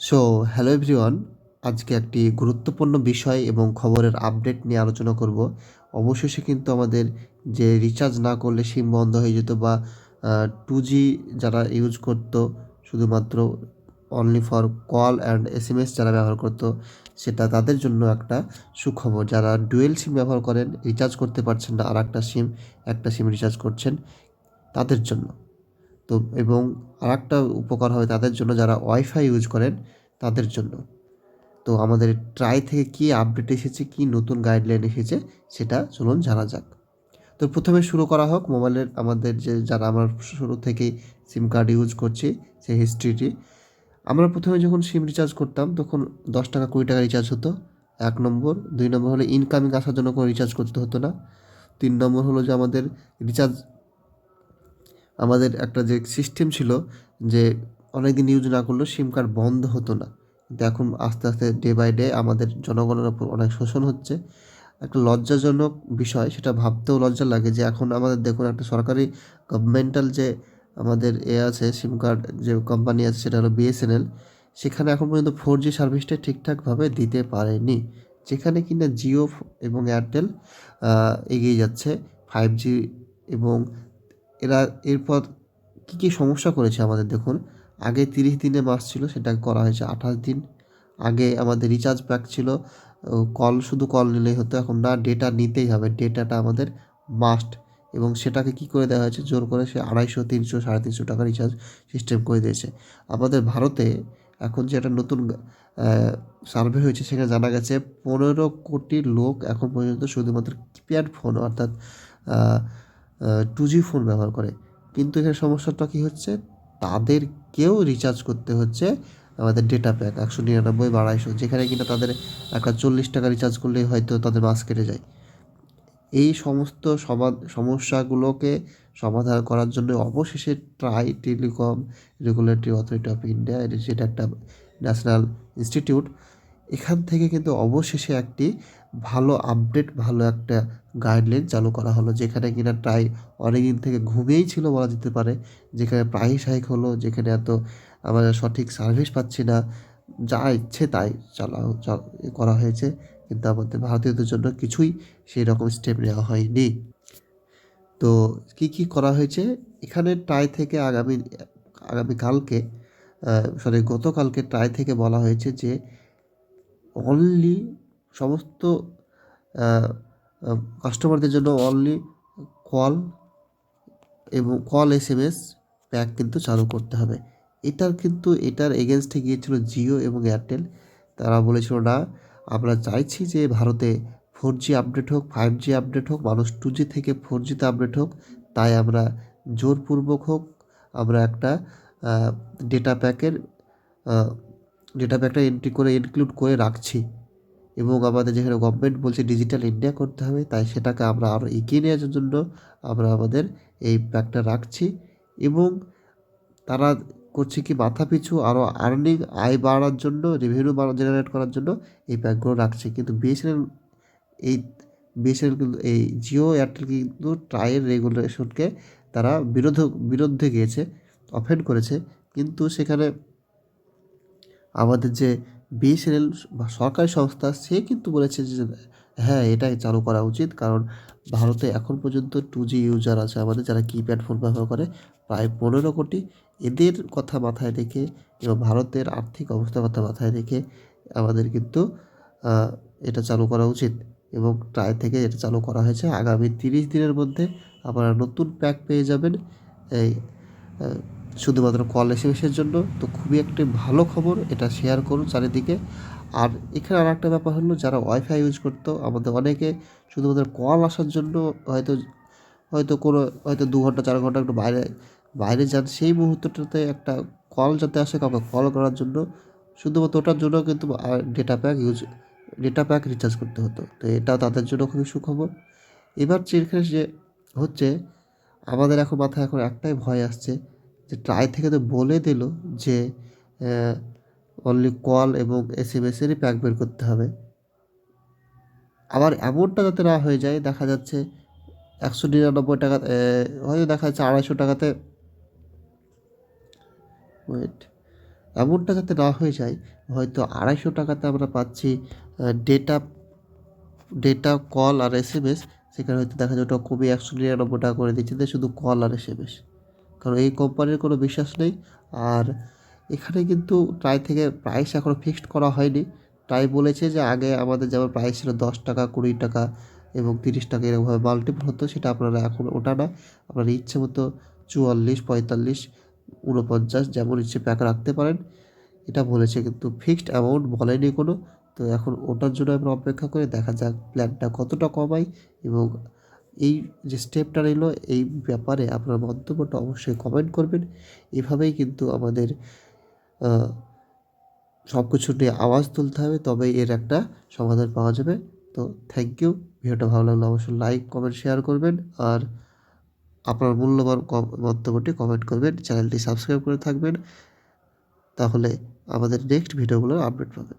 So hello everyone আজকে একটি গুরুত্বপূর্ণ বিষয় এবং খবরের আপডেট নিয়ে আলোচনা করব। অবশেষে কিন্তু আমাদের যে রিচার্জ না করলে সিম বন্ধ হয়ে যেত বা টু জি যারা ইউজ করতো, শুধুমাত্র only for call and S M S যারা ব্যবহার করতো, সেটা তাদের জন্য একটা সুখবর। যারা ডুয়েল সিম ব্যবহার করেন রিচার্জ করতে পারছেন না আর একটা সিম একটা সিম রিচার্জ করছেন তাদের জন্য। তো এবং আর একটা উপকার হবে তাদের জন্য যারা ওয়াইফাই ইউজ করেন তাদের জন্য। তো আমাদের ট্রাই থেকে কী আপডেট এসেছে, কী নতুন গাইডলাইন এসেছে সেটা চলুন জানা যাক। তো প্রথমে শুরু করা হোক মোবাইলের আমাদের যে যারা আমরা শুরু থেকেই সিম কার্ড ইউজ করছি সেই হিস্ট্রিটি আমরা প্রথমে যখন সিম রিচার্জ করতাম তখন দশ টাকা কুড়ি টাকা রিচার্জ হতো। এক নম্বর। দুই নম্বর হলো ইনকামিং আসার জন্য কোনো রিচার্জ করতে হতো না। তিন নম্বর হলো যে আমাদের রিচার্জ আমাদের একটা যে সিস্টেম ছিল যে অনেক দিন ইউজ না করলেও সিম কার্ড বন্ধ হতো না। কিন্তু এখন আস্তে আস্তে ডে বাই ডে আমাদের জনগণের ওপর অনেক শোষণ হচ্ছে। একটা লজ্জাজনক বিষয়, সেটা ভাবতেও লজ্জা লাগে যে এখন আমাদের দেখুন একটা সরকারি গভর্নমেন্টাল যে আমাদের এ আছে সিম কার্ড যে কোম্পানি আছে, সেটা হলো বিএসএনএল সেখানে এখন পর্যন্ত ফোর জি সার্ভিসটা ঠিকঠাকভাবে দিতে পারেনি। যেখানে কিনা জিও এবং এয়ারটেল এগিয়ে যাচ্ছে ফাইভ জি এবং এরা এরপর কী কী সমস্যা করেছে আমাদের দেখুন। আগে তিরিশ দিনে মাস ছিল, সেটা করা হয়েছে আঠাশ দিন। আগে আমাদের রিচার্জ প্যাক ছিল কল শুধু কল নিলেই হতো, এখন না ডেটা নিতেই হবে। ডেটাটা আমাদের মাস্ট এবং সেটাকে কি করে দেওয়া হয়েছে? জোর করে সে আড়াইশো, তিনশো, সাড়ে তিনশো টাকা রিচার্জ সিস্টেম করে দিয়েছে। আমাদের ভারতে এখন যে একটা নতুন সার্ভে হয়েছে, সেখানে জানা গেছে পনেরো কোটি লোক এখন পর্যন্ত শুধুমাত্র কিপ্যাড ফোন অর্থাৎ টু জি ফোন ব্যবহার করে। কিন্তু এখানে সমস্যাটা কী হচ্ছে? তাদেরকেও রিচার্জ করতে হচ্ছে আমাদের ডেটা প্যাক একশো নিরানব্বই বা আড়াইশো, যেখানে কিনা তাদের একটা চল্লিশ টাকা রিচার্জ করলেই হয়তো তাদের মাস কেটে যায়। এই সমস্ত সমস্যাগুলোকে সমাধান করার জন্য অবশেষে TRAI telecom regulatory authority of India যেটা একটা ন্যাশনাল ইনস্টিটিউট এখান থেকে কিন্তু অবশেষে একটি ভালো আপডেট ভালো একটা গাইডলাইন চালু করা হলো, যেখানে কিনা ট্রাই অনেক দিন থেকে ঘুমিয়েই ছিল বলা যেতে পারে, যেখানে প্রাইস হাইক হলো, যেখানে এত আমরা সঠিক সার্ভিস পাচ্ছি না, যা ইচ্ছে তাই চালা করা হয়েছে, কিন্তু আমাদের ভারতীয়দের জন্য কিছুই সেই রকম স্টেপ নেওয়া হয়নি। তো কি কি করা হয়েছে? এখানে ট্রাই থেকে আগামী আগামীকালকে সরি গতকালকে ট্রাই থেকে বলা হয়েছে যে অনলি সমস্ত কাস্টমারদের জন্য অনলি কল এবং call S M S pack কিন্তু চালু করতে হবে। এটার কিন্তু, এটার এগেনস্টে গিয়েছিল জিও এবং এয়ারটেল তারা বলেছিল, না, আমরা চাইছি যে ভারতে ফোর জি আপডেট হোক ফাইভ জি আপডেট হোক, মানুষ টু জি থেকে ফোর জিতে আপডেট হোক, তাই আমরা জোরপূর্বক হোক, আমরা একটা ডেটা প্যাকের ডেটা প্যাকটা এন্ট্রি করে ইনক্লুড করে রাখছি। এবং আমাদের যেখানে গভর্নমেন্ট বলছে ডিজিটাল ইন্ডিয়া করতে হবে, তাই সেটাকে আমরা আরও এগিয়ে নেওয়ার জন্য আমরা আমাদের এই প্যাকটা রাখছি। এবং তারা করছে কি, মাথা পিছু আরও আর্নিং আয় বাড়ার জন্য রেভিনিউ বাড়া জেনারেট করার জন্য এই প্যাকগুলো রাখছে। কিন্তু বিএসএনএল এই বিএসএনএল কিন্তু, এই জিও এয়ারটেল কিন্তু ট্রায়ের রেগুলেশনকে তারা বিরোধ, বিরুদ্ধে গিয়েছে অফেন্ড করেছে। কিন্তু সেখানে আমাদের যে বিএসএনএল বা সরকারি সংস্থা, সে কিন্তু বলেছে যে হ্যাঁ এটাই চালু করা উচিত। কারণ ভারতে এখন পর্যন্ত টু জি ইউজার আছে আমাদের, যারা কিপ্যাড ফোন ব্যবহার করে। প্রায় পনেরো কোটি। এদের কথা মাথায় রেখে এবং ভারতের আর্থিক অবস্থার কথা মাথায় রেখে আমাদের কিন্তু এটা চালু করা উচিত। এবং ট্রাই থেকে এটা চালু করা হয়েছে। আগামী তিরিশ দিনের মধ্যে আপনারা নতুন প্যাক পেয়ে যাবেন। এই শুধুমাত্র কল এসএমএসের জন্য। তো খুবই একটি ভালো খবর, এটা শেয়ার করুন চারিদিকে। আর এখানে আর একটা ব্যাপার হলো, যারা ওয়াইফাই ইউজ করতো, আমাদের অনেকে শুধুমাত্র কল আসার জন্য হয়তো হয়তো কোনো, হয়তো দু ঘণ্টা, চার ঘণ্টা একটু বাইরে বাইরে যান, সেই মুহূর্তটাতে একটা কল যাতে আসে, কাউকে কল করার জন্য, শুধুমাত্র ওটার জন্য কিন্তু data pack use data pack recharge করতে হতো। তো এটা তাদের জন্য খুবই সুখবর। এবার যেখানে যে হচ্ছে, আমাদের এখন মাথায় এখন একটাই ভয় আসছে যে ট্রাই থেকে তো বলে দিল যে অনলি কল এবং এস এম এসেরই প্যাক বের করতে হবে। আবার এমনটা যাতে না হয়ে যায়, দেখা যাচ্ছে একশো নিরানব্বই টাকা হয়তো দেখা যাচ্ছে আড়াইশো টাকাতে ওয়েট এমনটা যাতে না হয়ে যায়, হয়তো আড়াইশো টাকাতে আমরা পাচ্ছি ডেটা ডেটা কল আর এস এম এস সেখানে হয়তো দেখা যায় ওটা কমে একশো নিরানব্বই টাকা করে দিচ্ছে শুধু কল আর এস এম এস কারণ এই কোম্পানির কোনো বিশ্বাস নেই। আর এখানে কিন্তু ট্রাই থেকে প্রাইস এখনও ফিক্সড করা হয়নি। ট্রাই বলেছে যে আগে আমাদের যেমন প্রাইস ছিল দশ টাকা, কুড়ি টাকা এবং তিরিশ টাকা এরকমভাবে মাল্টিপল হতো, সেটা আপনারা এখন ওটা না। আপনারা ইচ্ছে মতো চুয়াল্লিশ, পঁয়তাল্লিশ উনপঞ্চাশ যেমন ইচ্ছে প্যাক রাখতে পারেন। এটা বলেছে কিন্তু ফিক্সড অ্যামাউন্ট বলেনি কোনো। তো এখন ওটার জন্য আমরা অপেক্ষা করে, দেখা যাক প্ল্যানটা কতটা কমাই এবং এই যে স্টেপটা নিল এই ব্যাপারে আপনার মন্তব্যটা অবশ্যই কমেন্ট করবেন। এভাবেই কিন্তু আমাদের সব কিছু নিয়ে আওয়াজ তুলতে হবে, তবেই এর একটা সমাধান পাওয়া যাবে। তো থ্যাংক ইউ ভিডিওটা ভালো লাগলে অবশ্যই লাইক কমেন্ট শেয়ার করবেন। আর আপনার মূল্যবান মন্তব্যটি কমেন্ট করবেন। চ্যানেলটি সাবস্ক্রাইব করে থাকবেন। তাহলে আমাদের নেক্সট ভিডিওগুলোর আপডেট পাবেন।